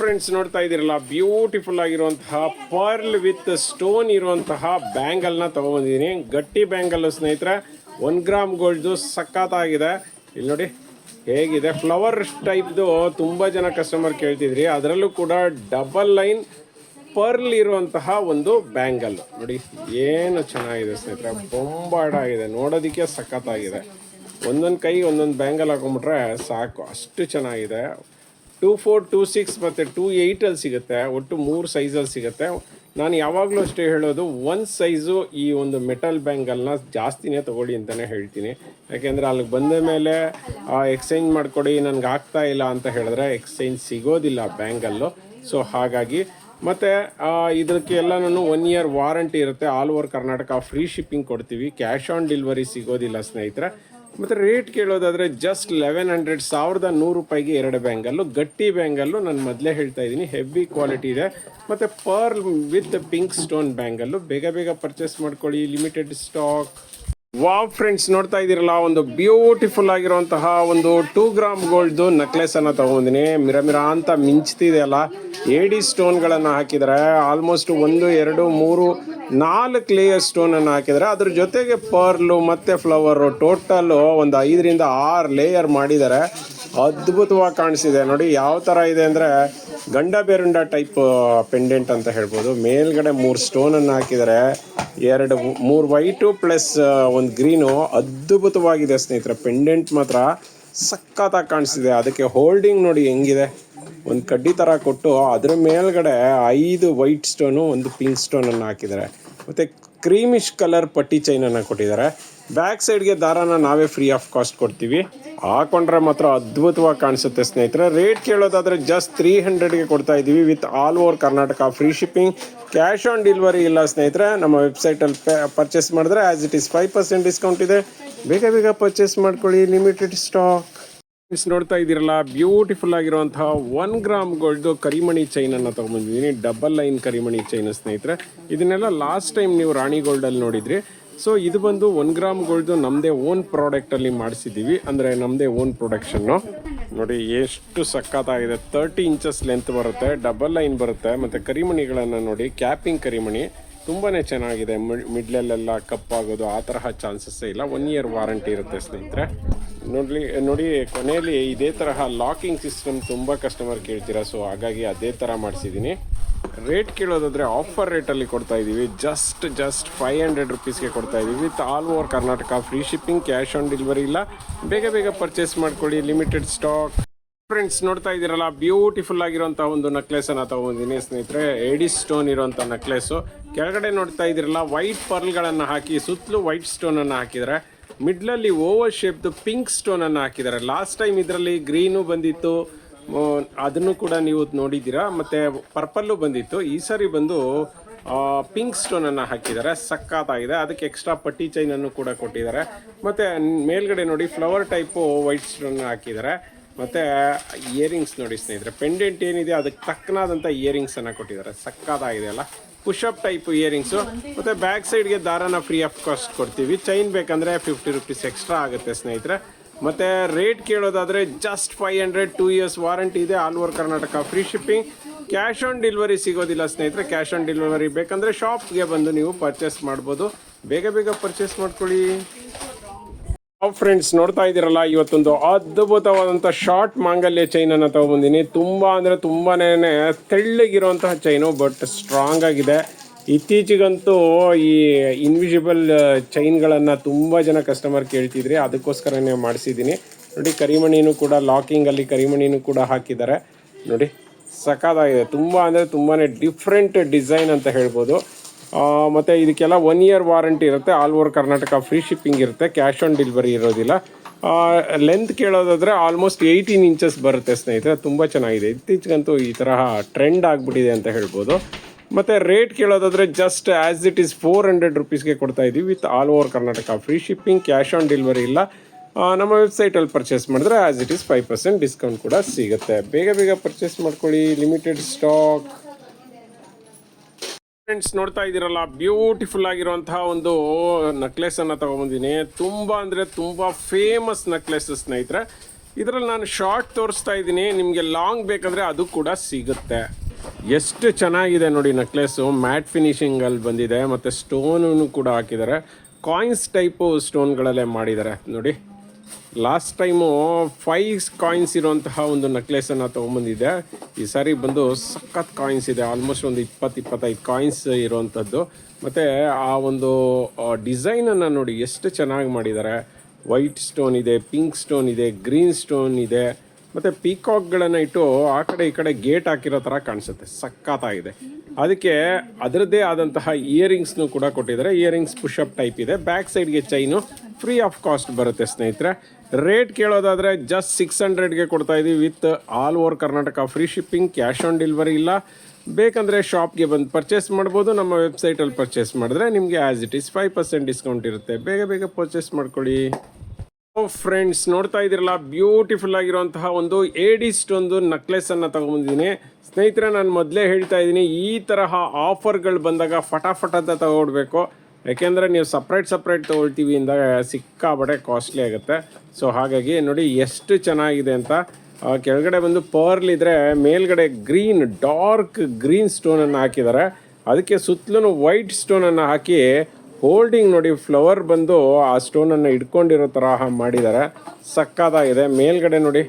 Friends ನೋಡ್ತಾ ಇದ್ದೀರಲ್ಲ beautiful ಆಗಿರುವಂತಹ ಪರ್ಲ್ ವಿತ್ ಸ್ಟೋನ್ ಇರುವಂತಹ ಬ್ಯಾಂಗಲ್ನ ತಗೊಂಡಿದ್ದೀನಿ ಗಟ್ಟಿ ಬ್ಯಾಂಗಲ್ ಸ್ನೇಹಿತರೆ ಒನ್ ಗ್ರಾಮ್ ಗೋಲ್ಡ್ದು ಸಖತ್ತಾಗಿದೆ. ಇಲ್ಲಿ ನೋಡಿ, ಹೇಗಿದೆ? ಫ್ಲವರ್ ಟೈಪ್ದು ತುಂಬ ಜನ ಕಸ್ಟಮರ್ ಕೇಳ್ತಿದ್ರಿ. ಅದರಲ್ಲೂ ಕೂಡ ಡಬಲ್ ಲೈನ್ ಪರ್ಲ್ ಇರುವಂತಹ ಒಂದು ಬ್ಯಾಂಗಲ್ ನೋಡಿ, ಏನು ಚೆನ್ನಾಗಿದೆ ಸ್ನೇಹಿತರೆ ಬೊಂಬಾಡ ಆಗಿದೆ ನೋಡೋದಕ್ಕೆ ಸಖತ್ತಾಗಿದೆ. ಒಂದೊಂದು ಕೈ ಒಂದೊಂದು ಬ್ಯಾಂಗಲ್ ಹಾಕೊಂಡ್ಬಿಟ್ರೆ ಸಾಕು. ಅಷ್ಟು ಚೆನ್ನಾಗಿದೆ. ಟೂ ಫೋರ್ ಟೂ ಸಿಕ್ಸ್ ಮತ್ತು ಟೂ ಏಯ್ಟಲ್ಲಿ ಸಿಗುತ್ತೆ, ಒಟ್ಟು ಮೂರು ಸೈಜಲ್ಲಿ ಸಿಗುತ್ತೆ. ನಾನು ಯಾವಾಗಲೂ ಅಷ್ಟೇ ಹೇಳೋದು ಒಂದು ಸೈಜು ಈ ಒಂದು ಮೆಟಲ್ ಬ್ಯಾಂಗಲ್ನ ಜಾಸ್ತಿನೇ ತೊಗೊಳ್ಳಿ ಅಂತಲೇ ಹೇಳ್ತೀನಿ. ಯಾಕೆಂದರೆ ಅಲ್ಲಿಗೆ ಬಂದ ಮೇಲೆ ಎಕ್ಸ್ಚೇಂಜ್ ಮಾಡಿಕೊಡಿ, ನನಗೆ ಆಗ್ತಾ ಇಲ್ಲ ಅಂತ ಹೇಳಿದ್ರೆ ಎಕ್ಸ್ಚೇಂಜ್ ಸಿಗೋದಿಲ್ಲ ಬ್ಯಾಂಗಲ್ಲು ಸೊ ಹಾಗಾಗಿ ಮತ್ತು ಇದಕ್ಕೆ ಎಲ್ಲ ನಾನು ಒನ್ ಇಯರ್ ವಾರಂಟಿ ಇರುತ್ತೆ. All over Karnataka free shipping ಕೊಡ್ತೀವಿ. ಕ್ಯಾಶ್ ಆನ್ ಡೆಲಿವರಿ ಸಿಗೋದಿಲ್ಲ ಸ್ನೇಹಿತರೆ. ಮತ್ತು ರೇಟ್ ಕೇಳೋದಾದರೆ ಜಸ್ಟ್ ಲೆವೆನ್ ಹಂಡ್ರೆಡ್ ಸಾವಿರದ ನೂರು ರೂಪಾಯಿಗೆ ಎರಡು ಬ್ಯಾಂಗಲ್ಲು ಗಟ್ಟಿ ಬ್ಯಾಂಗಲ್ಲು ನಾನು ಮೊದಲೇ ಹೇಳ್ತಾ ಇದ್ದೀನಿ ಹೆವಿ ಕ್ವಾಲಿಟಿ ಇದೆ. ಮತ್ತು ಪರ್ಲ್ ವಿತ್ ಪಿಂಕ್ ಸ್ಟೋನ್ ಬ್ಯಾಂಗಲ್ಲು ಬೇಗ ಬೇಗ ಪರ್ಚೇಸ್ ಮಾಡ್ಕೊಳ್ಳಿ ಲಿಮಿಟೆಡ್ ಸ್ಟಾಕ್ ವಾವ್ ಫ್ರೆಂಡ್ಸ್ ನೋಡ್ತಾ ಇದ್ದೀರಲ್ಲ, ಒಂದು ಬ್ಯೂಟಿಫುಲ್ ಆಗಿರುವಂತಹ ಒಂದು ಟೂ ಗ್ರಾಮ್ ಗೋಲ್ಡ್ದು ನೆಕ್ಲೆಸ್ ಅನ್ನ ತಗೊಂಡಿನಿ. ಮಿರ ಮಿರ ಅಂತ ಮಿಂಚ್ತಿದೆ ಅಲ್ಲ ಏಡಿ ಸ್ಟೋನ್ಗಳನ್ನು ಹಾಕಿದ್ರೆ ಆಲ್ಮೋಸ್ಟ್ ಒಂದು, ಎರಡು, ಮೂರು, ನಾಲ್ಕು ಲೇಯರ್ ಸ್ಟೋನ್ ಅನ್ನು ಹಾಕಿದ್ರೆ ಅದ್ರ ಜೊತೆಗೆ ಪರ್ಲು ಮತ್ತೆ ಫ್ಲವರು ಟೋಟಲ್ ಒಂದು ಐದರಿಂದ ಆರು ಲೇಯರ್ ಮಾಡಿದ್ದಾರೆ. ಅದ್ಭುತವಾಗಿ ಕಾಣಿಸಿದೆ ನೋಡಿ, ಯಾವ ಥರ ಇದೆ ಅಂದರೆ ಗಂಡ ಬೇರುಂಡ ಟೈಪ್ ಪೆಂಡೆಂಟ್ ಅಂತ ಹೇಳ್ಬೋದು. ಮೇಲ್ಗಡೆ ಮೂರು ಸ್ಟೋನನ್ನು ಹಾಕಿದರೆ ಎರಡು, ಮೂರು ವೈಟು ಪ್ಲಸ್ ಒಂದು ಗ್ರೀನು ಅದ್ಭುತವಾಗಿದೆ ಸ್ನೇಹಿತರೆ. ಪೆಂಡೆಂಟ್ ಮಾತ್ರ ಸಖತ್ತಾಗಿ ಕಾಣಿಸ್ತಿದೆ. ಅದಕ್ಕೆ ಹೋಲ್ಡಿಂಗ್ ನೋಡಿ ಹೆಂಗಿದೆ. ಒಂದು ಕಡ್ಡಿ ಥರ ಕೊಟ್ಟು ಅದ್ರ ಮೇಲ್ಗಡೆ ಐದು ವೈಟ್ ಸ್ಟೋನು ಒಂದು ಪಿಂಕ್ ಸ್ಟೋನನ್ನು ಹಾಕಿದ್ದಾರೆ ಮತ್ತು ಕ್ರೀಮಿಶ್ ಕಲರ್ ಪಟ್ಟಿ ಚೈನನ್ನು ಕೊಟ್ಟಿದ್ದಾರೆ. ಬ್ಯಾಕ್ ಸೈಡ್ಗೆ ದಾರಾನ ನಾವೇ ಫ್ರೀ ಆಫ್ ಕಾಸ್ಟ್ ಕೊಡ್ತೀವಿ. ಹಾಕೊಂಡ್ರೆ ಮಾತ್ರ ಅದ್ಭುತವಾಗಿ ಕಾಣಿಸುತ್ತೆ ಸ್ನೇಹಿತರೆ. ರೇಟ್ ಕೇಳೋದಾದ್ರೆ ಜಸ್ಟ್ ತ್ರೀ ಹಂಡ್ರೆಡ್ಗೆ ಕೊಡ್ತಾ ಇದ್ದೀವಿ with all over Karnataka free shipping cash on delivery ಇಲ್ಲ ಸ್ನೇಹಿತರೆ. ನಮ್ಮ ವೆಬ್ಸೈಟಲ್ಲಿ ಪರ್ಚೇಸ್ ಮಾಡಿದ್ರೆ as it is five percent discount ಇದೆ. ಬೇಗ ಬೇಗ ಪರ್ಚೇಸ್ ಮಾಡ್ಕೊಳ್ಳಿ. ಲಿಮಿಟೆಡ್ ಸ್ಟಾಕ್ ನೋಡ್ತಾ ಇದ್ದೀರಲ್ಲ ಬ್ಯೂಟಿಫುಲ್ ಆಗಿರುವಂತಹ ಒನ್ ಗ್ರಾಮ್ ಗೋಲ್ಡ್ ಕರಿಮಣಿ ಚೈನ್ ಅನ್ನ ತಗೊಂಡ್ಬಂದಿದ್ದೀನಿ. ಡಬಲ್ ಲೈನ್ ಕರಿಮಣಿ ಚೈನ್ ಸ್ನೇಹಿತರೆ. ಇದನ್ನೆಲ್ಲ ಲಾಸ್ಟ್ ಟೈಮ್ ನೀವು ರಾಣಿ ಗೋಲ್ಡ್ ಅಲ್ಲಿ ನೋಡಿದ್ರಿ. ಸೊ ಇದು ಬಂದು ಒನ್ ಗ್ರಾಮ್ ಗೋಲ್ಡ್ ನಮ್ಮದೇ ಓನ್ ಪ್ರಾಡಕ್ಟ್ ಅಲ್ಲಿ ಮಾಡಿಸಿದ್ದೀವಿ ಅಂದ್ರೆ ನಮ್ಮದೇ ಓನ್ ಪ್ರೊಡಕ್ಷನ್ನು ನೋಡಿ, ಎಷ್ಟು ಸಖತ್ತಾಗಿದೆ. ತರ್ಟಿ ಇಂಚಸ್ ಲೆಂತ್ ಬರುತ್ತೆ ಡಬಲ್ ಲೈನ್ ಬರುತ್ತೆ. ಮತ್ತೆ ಕರಿಮಣಿಗಳನ್ನು ನೋಡಿ ಕ್ಯಾಪಿಂಗ್ ಕರಿಮಣಿ. ತುಂಬಾನೇ ಚೆನ್ನಾಗಿದೆ. ಮಿಡ್ಲಲ್ಲೆಲ್ಲ ಕಪ್ಪಾಗೋದು ಆ ತರಹ ಚಾನ್ಸಸ್ಸೇ ಇಲ್ಲ. ಒನ್ ಇಯರ್ ವಾರಂಟಿ ಇರುತ್ತೆ ಸ್ನೇಹಿತರೆ. ನೋಡ್ಲಿ, ನೋಡಿ, ಕೊನೆಯಲ್ಲಿ ಇದೇ ತರಹ ಲಾಕಿಂಗ್ ಸಿಸ್ಟಮ್ ತುಂಬ ಕಸ್ಟಮರ್ ಕೇಳ್ತೀರಾ. ಸೊ ಹಾಗಾಗಿ ಅದೇ ಥರ ಮಾಡಿಸಿದ್ದೀನಿ ರೇಟ್ ಕೇಳೋದಾದ್ರೆ ಆಫರ್ ರೇಟಲ್ಲಿ ಕೊಡ್ತಾ ಇದ್ದೀವಿ ಜಸ್ಟ್ ಜಸ್ಟ್ ಫೈವ್ ಹಂಡ್ರೆಡ್ ರುಪೀಸ್ಗೆ ಕೊಡ್ತಾ ಇದ್ದೀವಿ with all over Karnataka free shipping cash on delivery ಇಲ್ಲ. ಬೇಗ ಬೇಗ ಪರ್ಚೇಸ್ ಮಾಡ್ಕೊಳ್ಳಿ. ಲಿಮಿಟೆಡ್ ಸ್ಟಾಕ್ ಫ್ರೆಂಡ್ಸ್ ನೋಡ್ತಾ ಇದ್ದೀರಲ್ಲ ಬ್ಯೂಟಿಫುಲ್ ಆಗಿರುವಂತಹ ಒಂದು ನೆಕ್ಲೆಸ್ ಅನ್ನ ತಗೊಂಡಿದ್ದೀನಿ ಸ್ನೇಹಿತರೆ. ಏಡಿ ಸ್ಟೋನ್ ಇರುವಂತ ನೆಕ್ಲೆಸ್ ಕೆಳಗಡೆ ನೋಡ್ತಾ ಇದ್ದೀರಲ್ಲ ವೈಟ್ ಪರ್ಲ್ಗಳನ್ನು ಹಾಕಿ, ಸುತ್ತಲೂ ವೈಟ್ ಸ್ಟೋನ್ ಅನ್ನು ಹಾಕಿದ್ದಾರೆ. ಮಿಡ್ಲಲ್ಲಿ ಓವರ್ ಶೇಪ್ದು ಪಿಂಕ್ ಸ್ಟೋನ್ ಅನ್ನು ಹಾಕಿದ್ದಾರೆ. ಲಾಸ್ಟ್ ಟೈಮ್ ಇದರಲ್ಲಿ ಗ್ರೀನು ಬಂದಿತ್ತು. ಅದನ್ನು ಕೂಡ ನೀವು ನೋಡಿದ್ದೀರಾ? ಮತ್ತೆ ಪರ್ಪಲ್ಲು ಬಂದಿತ್ತು. ಈ ಸಾರಿ ಬಂದು ಪಿಂಕ್ ಸ್ಟೋನ್ ಅನ್ನ ಹಾಕಿದ್ದಾರೆ. ಸಕ್ಕತ್ತಾಗಿದೆ ಅದಕ್ಕೆ ಎಕ್ಸ್ಟ್ರಾ ಪಟ್ಟಿ ಚೈನ್ ಅನ್ನು ಕೂಡ ಕೊಟ್ಟಿದ್ದಾರೆ. ಮತ್ತೆ ಮೇಲ್ಗಡೆ ನೋಡಿ ಫ್ಲವರ್ ಟೈಪು ವೈಟ್ ಸ್ಟೋನ್ ಹಾಕಿದ್ದಾರೆ. ಮತ್ತೆ ಇಯರಿಂಗ್ಸ್ ನೋಡಿ ಸ್ನೇಹಿತರೆ ಪೆಂಡೆಂಟ್ ಏನಿದೆ ಅದಕ್ಕೆ ತಕ್ಕನಾದಂಥ ಇಯರಿಂಗ್ಸ್ ಅನ್ನ ಕೊಟ್ಟಿದ್ದಾರೆ. ಸಕ್ಕತ್ತಾಗಿದೆ ಅಲ್ಲ? ಪುಷಪ್ ಟೈಪ್ ಇಯರಿಂಗ್ಸು ಮತ್ತೆ ಬ್ಯಾಕ್ ಸೈಡ್ಗೆ ದಾರನ ಫ್ರೀ ಆಫ್ ಕಾಸ್ಟ್ ಕೊಡ್ತೀವಿ. ಚೈನ್ ಬೇಕಂದ್ರೆ ಫಿಫ್ಟಿ ರುಪೀಸ್ ಎಕ್ಸ್ಟ್ರಾ ಆಗುತ್ತೆ ಸ್ನೇಹಿತರೆ. ಮತ್ತೆ rate ಕೇಳೋದಾದ್ರೆ just five hundred two years warranty ಇದೆ all over Karnataka free shipping cash on delivery ಸಿಗೋದಿಲ್ಲ ಸ್ನೇಹಿತರೆ ಕ್ಯಾಶ್ ಆನ್ ಡೆಲಿವರಿ ಬೇಕಂದ್ರೆ ಶಾಪ್ಗೆ ಬಂದು ನೀವು ಪರ್ಚೇಸ್ ಮಾಡ್ಬೋದು. ಬೇಗ ಬೇಗ ಪರ್ಚೇಸ್ ಮಾಡ್ಕೊಳ್ಳಿ. ಫ್ರೆಂಡ್ಸ್ ನೋಡ್ತಾ ಇದ್ದೀರಲ್ಲ, ಇವತ್ತೊಂದು ಅದ್ಭುತವಾದಂಥ ಶಾರ್ಟ್ ಮಾಂಗಲ್ಯ ಚೈನ್ ತುಂಬ ಅಂದರೆ ತುಂಬಾ ಅಂದ್ರೆ ತುಂಬಾನೇ ತೆಳ್ಳಗಿರುವಂತಹ ಚೈನು ಬಟ್ ಸ್ಟ್ರಾಂಗ್ ಆಗಿದೆ. ಇತ್ತೀಚೆಗಂತೂ ಈ ಇನ್ವಿಸಿಬಲ್ ಚೈನ್ಗಳನ್ನು ತುಂಬ ಜನ ಕಸ್ಟಮರ್ ಕೇಳ್ತಿದ್ರಿ. ಅದಕ್ಕೋಸ್ಕರನೇ ಮಾಡಿಸಿದ್ದೀನಿ. ನೋಡಿ, ಕರಿಮಣಿನೂ ಕೂಡ ಲಾಕಿಂಗಲ್ಲಿ ಕರಿಮಣಿನೂ ಕೂಡ ಹಾಕಿದ್ದಾರೆ. ನೋಡಿ, ಸಖತ್ತಾಗಿದೆ. ತುಂಬ ಅಂದರೆ ತುಂಬಾ ಡಿಫ್ರೆಂಟ್ ಡಿಸೈನ್ ಅಂತ ಹೇಳ್ಬೋದು. ಮತ್ತು ಇದಕ್ಕೆಲ್ಲ ಒನ್ ಇಯರ್ ವಾರಂಟಿ ಇರುತ್ತೆ. All over Karnataka free shipping ಇರುತ್ತೆ. ಕ್ಯಾಶ್ ಆನ್ ಡೆಲಿವರಿ ಇರೋದಿಲ್ಲ. ಲೆಂತ್ ಕೇಳೋದಾದರೆ ಆಲ್ಮೋಸ್ಟ್ ಏಯ್ಟೀನ್ ಇಂಚಸ್ ಬರುತ್ತೆ ಸ್ನೇಹಿತರೆ. ತುಂಬ ಚೆನ್ನಾಗಿದೆ. ಇತ್ತೀಚೆಗಂತೂ ಈ ತರಹ ಟ್ರೆಂಡ್ ಆಗಿಬಿಟ್ಟಿದೆ ಅಂತ ಹೇಳ್ಬೋದು. ಮತ್ತು rate ಕೇಳೋದಾದ್ರೆ just as it is four hundred ರುಪೀಸ್ಗೆ ಕೊಡ್ತಾ ಇದ್ದೀವಿ with all over Karnataka free shipping cash on delivery ಇಲ್ಲ. ನಮ್ಮ ವೆಬ್ಸೈಟಲ್ಲಿ ಪರ್ಚೇಸ್ ಮಾಡಿದ್ರೆ as it is five percent discount ಕೂಡ ಸಿಗುತ್ತೆ. ಬೇಗ ಬೇಗ ಪರ್ಚೇಸ್ ಮಾಡ್ಕೊಳ್ಳಿ. ಲಿಮಿಟೆಡ್ ಸ್ಟಾಕ್ ಫ್ರೆಂಡ್ಸ್ ನೋಡ್ತಾ ಇದ್ದೀರಲ್ಲ ಬ್ಯೂಟಿಫುಲ್ ಆಗಿರುವಂತಹ ಒಂದು ನೆಕ್ಲೆಸ್ ಅನ್ನ ತುಂಬ ತುಂಬಾ ಅಂದ್ರೆ ತುಂಬಾ ಫೇಮಸ್ ನೆಕ್ಲೆಸ್ ಸ್ನೇಹಿತರೆ. ಇದರಲ್ಲಿ ನಾನು ಶಾರ್ಟ್ ತೋರಿಸ್ತಾ ಇದ್ದೀನಿ. ನಿಮಗೆ ಲಾಂಗ್ ಬೇಕಂದರೆ ಅದು ಕೂಡ ಸಿಗುತ್ತೆ. ಎಷ್ಟು ಚೆನ್ನಾಗಿದೆ ನೋಡಿ ನೆಕ್ಲೆಸ್ಸು ಮ್ಯಾಟ್ ಫಿನಿಷಿಂಗಲ್ಲಿ ಬಂದಿದೆ. ಮತ್ತು ಸ್ಟೋನು ಕೂಡ ಹಾಕಿದ್ದಾರೆ. ಕಾಯಿನ್ಸ್ ಟೈಪು ಸ್ಟೋನ್ಗಳಲ್ಲೇ ಮಾಡಿದ್ದಾರೆ. ನೋಡಿ ಲಾಸ್ಟ್ ಟೈಮು ಫೈವ್ ಕಾಯಿನ್ಸ್ ಇರುವಂತಹ ಒಂದು ನೆಕ್ಲೆಸನ್ನು ತೊಗೊಂಬಂದಿದ್ದೆ. ಈ ಸಾರಿ ಬಂದು ಸಖತ್ ಕಾಯಿನ್ಸ್ ಇದೆ. ಆಲ್ಮೋಸ್ಟ್ ಒಂದು ಇಪ್ಪತ್ತು, ಇಪ್ಪತ್ತೈದು ಕಾಯಿನ್ಸ್ ಇರುವಂಥದ್ದು ಮತ್ತು ಆ ಒಂದು ಡಿಸೈನನ್ನು ನೋಡಿ ಎಷ್ಟು ಚೆನ್ನಾಗಿ ಮಾಡಿದ್ದಾರೆ. ವೈಟ್ ಸ್ಟೋನ್ ಇದೆ ಪಿಂಕ್ ಸ್ಟೋನ್ ಇದೆ ಗ್ರೀನ್ ಸ್ಟೋನ್ ಇದೆ. ಮತ್ತು ಪೀಕಾಕ್ಗಳನ್ನು ಇಟ್ಟು ಆ ಕಡೆ ಈ ಕಡೆ ಗೇಟ್ ಹಾಕಿರೋ ಥರ ಕಾಣಿಸುತ್ತೆ. ಸಖತ್ತಾಗಿದೆ. ಅದಕ್ಕೆ ಅದರದ್ದೇ ಆದಂತಹ ಇಯರಿಂಗ್ಸ್ನು ಕೂಡ ಕೊಟ್ಟಿದ್ದಾರೆ. ಇಯರಿಂಗ್ಸ್ ಪುಷಪ್ ಟೈಪ್ ಇದೆ. ಬ್ಯಾಕ್ ಸೈಡ್ಗೆ ಚೈನು. ಫ್ರೀ ಆಫ್ ಕಾಸ್ಟ್ ಬರುತ್ತೆ ಸ್ನೇಹಿತರೆ. ರೇಟ್ ಕೇಳೋದಾದರೆ ಜಸ್ಟ್ ಸಿಕ್ಸ್ ಹಂಡ್ರೆಡ್ಗೆ ಕೊಡ್ತಾ ಇದೀವಿ with all over Karnataka. Free shipping, cash on delivery ಇಲ್ಲ. ಬೇಕಂದರೆ ಶಾಪ್ಗೆ ಬಂದು ಪರ್ಚೇಸ್ ಮಾಡ್ಬೋದು. ನಮ್ಮ ವೆಬ್ಸೈಟಲ್ಲಿ ಪರ್ಚೇಸ್ ಮಾಡಿದ್ರೆ ನಿಮಗೆ as it is five percent discount ಇರುತ್ತೆ. ಬೇಗ ಬೇಗ ಪರ್ಚೇಸ್ ಮಾಡ್ಕೊಳ್ಳಿ. ಫ್ರೆಂಡ್ಸ್ ನೋಡ್ತಾ ಇದ್ದೀರಲ್ಲ? ಬ್ಯೂಟಿಫುಲ್ ಆಗಿರುವಂತಹ ಒಂದು ಏಡಿಸ್ಟ್ ಒಂದು ನೆಕ್ಲೆಸ್ ಅನ್ನ ತಗೊಂಬಂದಿದ್ದೀನಿ. ಸ್ನೇಹಿತರೆ, ನಾನು ಮೊದಲೇ ಹೇಳ್ತಾ ಇದ್ದೀನಿ, ಈ ತರಹ ಆಫರ್ಗಳು ಬಂದಾಗ ಫಟಾಫಟ ಅಂತ ತಗೊಡ್ಬೇಕು. ಯಾಕೆಂದರೆ ನೀವು ಸಪ್ರೇಟ್ ಸಪ್ರೇಟ್ ತೊಗೊಳ್ತೀವಿ ಅಂದಾಗ ಸಿಕ್ಕಾಬಡೆ ಕಾಸ್ಟ್ಲಿ ಆಗುತ್ತೆ. ಸೊ ಹಾಗಾಗಿ ನೋಡಿ ಎಷ್ಟು ಚೆನ್ನಾಗಿದೆ ಅಂತ. ಕೆಳಗಡೆ ಬಂದು ಪರ್ಲ್ ಇದ್ರೆ ಮೇಲ್ಗಡೆ ಗ್ರೀನ್ ಡಾರ್ಕ್ ಗ್ರೀನ್ ಸ್ಟೋನನ್ನು ಹಾಕಿದ್ದಾರೆ. ಅದಕ್ಕೆ ಸುತ್ತಲೂ ವೈಟ್ ಸ್ಟೋನನ್ನು ಹಾಕಿ ಹೋಲ್ಡಿಂಗ್ ನೋಡಿ ಫ್ಲವರ್ ಬಂದು ಆ ಸ್ಟೋನನ್ನು ಇಟ್ಕೊಂಡಿರೋ ತರಹ ಮಾಡಿದ್ದಾರೆ ಸಕ್ಕತ್ತಾಗಿದೆ. ಮೇಲ್ಗಡೆ ನೋಡಿ,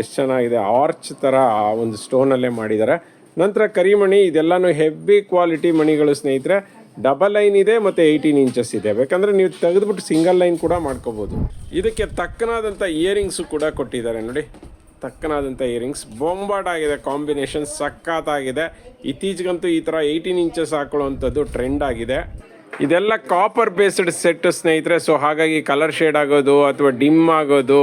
ಎಷ್ಟು ಚೆನ್ನಾಗಿದೆ. ಆರ್ಚ್ ಥರ ಆ ಒಂದು ಸ್ಟೋನಲ್ಲೇ ಮಾಡಿದ್ದಾರೆ ನಂತರ ಕರಿಮಣಿ, ಇದೆಲ್ಲನೂ ಹೆವಿ ಕ್ವಾಲಿಟಿ ಮಣಿಗಳು ಸ್ನೇಹಿತರೆ. ಡಬಲ್ ಲೈನ್ ಇದೆ ಮತ್ತು ಏಯ್ಟೀನ್ ಇಂಚಸ್ ಇದೆ. ಬೇಕಂದರೆ ನೀವು ತೆಗೆದುಬಿಟ್ಟು ಸಿಂಗಲ್ ಲೈನ್ ಕೂಡ ಮಾಡ್ಕೋಬೋದು. ಇದಕ್ಕೆ ತಕ್ಕನಾದಂಥ ಇಯರಿಂಗ್ಸು ಕೂಡ ಕೊಟ್ಟಿದ್ದಾರೆ ನೋಡಿ. ತಕ್ಕನಾದಂಥ ಇಯರಿಂಗ್ಸ್ ಬೊಂಬಾಟ್ ಆಗಿದೆ ಕಾಂಬಿನೇಷನ್ ಸಕ್ಕತ್ತಾಗಿದೆ. ಇತ್ತೀಚೆಗಂತೂ ಈ ಥರ ಏಯ್ಟೀನ್ ಇಂಚಸ್ ಹಾಕೊಳ್ಳುವಂಥದ್ದು ಟ್ರೆಂಡ್ ಆಗಿದೆ. ಇದೆಲ್ಲ ಕಾಪರ್ ಬೇಸ್ಡ್ ಸೆಟ್ ಸ್ನೇಹಿತರೆ ಸೊ ಹಾಗಾಗಿ ಕಲರ್ ಶೇಡ್ ಆಗೋದು ಅಥವಾ ಡಿಮ್ ಆಗೋದು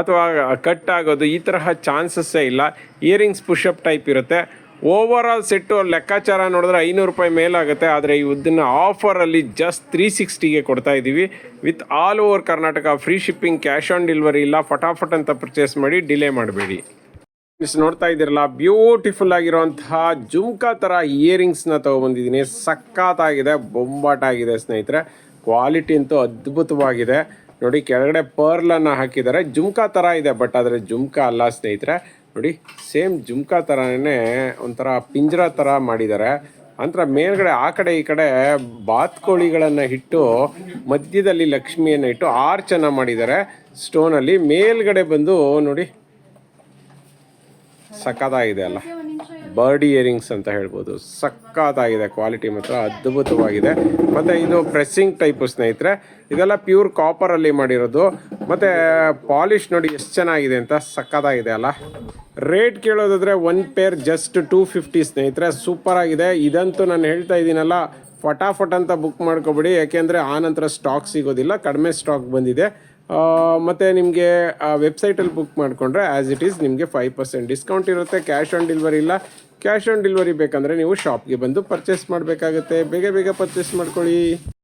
ಅಥವಾ ಕಟ್ ಆಗೋದು ಈ ತರಹ ಚಾನ್ಸಸ್ಸೇ ಇಲ್ಲ. ಇಯರಿಂಗ್ಸ್ ಪುಷಪ್ ಟೈಪ್ ಇರುತ್ತೆ. ಓವರ್ ಆಲ್ ಸೆಟ್ಟು ಲೆಕ್ಕಾಚಾರ ನೋಡಿದ್ರೆ ಐನೂರು ರೂಪಾಯಿ ಮೇಲಾಗುತ್ತೆ. ಆದರೆ ಇದನ್ನು ಆಫರಲ್ಲಿ ಜಸ್ಟ್ ತ್ರೀ ಸಿಕ್ಸ್ಟಿಗೆ ಕೊಡ್ತಾ ಇದ್ದೀವಿ with all over Karnataka free shipping cash on delivery ಇಲ್ಲ. ಫಟಾಫಟ್ ಅಂತ ಪರ್ಚೇಸ್ ಮಾಡಿ ಡಿಲೇ ಮಾಡಬೇಡಿ. ಮಿಸ್ ನೋಡ್ತಾ ಇದ್ದೀರಲ್ಲ? ಬ್ಯೂಟಿಫುಲ್ ಆಗಿರುವಂತಹ ಜುಮ್ಕಾ ಥರ ಇಯರಿಂಗ್ಸ್ನ ತೊಗೊಬಂದಿದ್ದೀನಿ. ಸಖತ್ತಾಗಿದೆ, ಬೊಂಬಾಟಾಗಿದೆ ಸ್ನೇಹಿತರೆ. ಕ್ವಾಲಿಟಿ ಅಂತೂ ಅದ್ಭುತವಾಗಿದೆ. ನೋಡಿ, ಕೆಳಗಡೆ ಪರ್ಲನ್ನು ಹಾಕಿದ್ದಾರೆ. ಜುಮ್ಕಾ ಥರ ಇದೆ ಬಟ್ ಆದರೆ ಜುಮ್ಕಾ ಅಲ್ಲ ಸ್ನೇಹಿತರೆ. ನೋಡಿ ಸೇಮ್ ಜುಮ್ಕಾ ತರನೇ ಒಂಥರ ಪಿಂಜರ ಥರ ಮಾಡಿದ್ದಾರೆ. ನಂತರ ಮೇಲ್ಗಡೆ, ಆ ಕಡೆ ಈ ಕಡೆ ಬಾತ್ಕೋಳಿಗಳನ್ನು ಇಟ್ಟು ಮಧ್ಯದಲ್ಲಿ ಲಕ್ಷ್ಮಿಯನ್ನು ಇಟ್ಟು ಆರ್ಚನ್ನು ಮಾಡಿದ್ದಾರೆ. ಸ್ಟೋನಲ್ಲಿ ಮೇಲ್ಗಡೆ ಬಂದು ನೋಡಿ ಸಖತ್ತಾಗಿದೆ ಅಲ್ಲ. ಬರ್ಡ್ ಇಯರಿಂಗ್ಸ್ ಅಂತ ಹೇಳ್ಬೋದು. ಸಖತ್ತಾಗಿದೆ ಕ್ವಾಲಿಟಿ ಮಾತ್ರ ಅದ್ಭುತವಾಗಿದೆ. ಮತ್ತು ಇದು ಪ್ರೆಸ್ಸಿಂಗ್ ಟೈಪು ಸ್ನೇಹಿತರೆ, ಇದೆಲ್ಲ ಪ್ಯೂರ್ ಕಾಪರಲ್ಲಿ ಮಾಡಿರೋದು. ಮತ್ತು ಪಾಲಿಶ್ ನೋಡಿ ಎಷ್ಟು ಚೆನ್ನಾಗಿದೆ ಅಂತ ಸಖತ್ತಾಗಿದೆ ಅಲ್ಲ. Rate ಕೇಳೋದಾದರೆ one pair just two fifty ಸ್ನೇಹಿತರೆ ಸೂಪರ್ ಆಗಿದೆ. ಇದಂತೂ ನಾನು ಹೇಳ್ತಾ ಇದ್ದೀನಲ್ಲ, ಫಟಾಫಟ್ ಅಂತ ಬುಕ್ ಮಾಡ್ಕೊಬಿಡಿ. ಯಾಕೆಂದರೆ ಆ ನಂತರ ಸ್ಟಾಕ್ ಸಿಗೋದಿಲ್ಲ, ಕಡಿಮೆ ಸ್ಟಾಕ್ ಬಂದಿದೆ. ಮತ್ತು ನಿಮಗೆ ಆ ವೆಬ್ಸೈಟಲ್ಲಿ ಬುಕ್ ಮಾಡಿಕೊಂಡ್ರೆ ಆ್ಯಸ್ ಇಟ್ ಈಸ್ ನಿಮಗೆ ಫೈವ್ ಪರ್ಸೆಂಟ್ ಡಿಸ್ಕೌಂಟ್ ಇರುತ್ತೆ. ಕ್ಯಾಶ್ ಆನ್ ಡೆಲಿವರಿ ಇಲ್ಲ. ಕ್ಯಾಶ್ ಆನ್ ಡೆಲಿವರಿ ಬೇಕಂದರೆ ನೀವು ಶಾಪ್ಗೆ ಬಂದು ಪರ್ಚೇಸ್ ಮಾಡಬೇಕಾಗುತ್ತೆ. ಬೇಗ ಬೇಗ ಪರ್ಚೇಸ್ ಮಾಡ್ಕೊಳ್ಳಿ.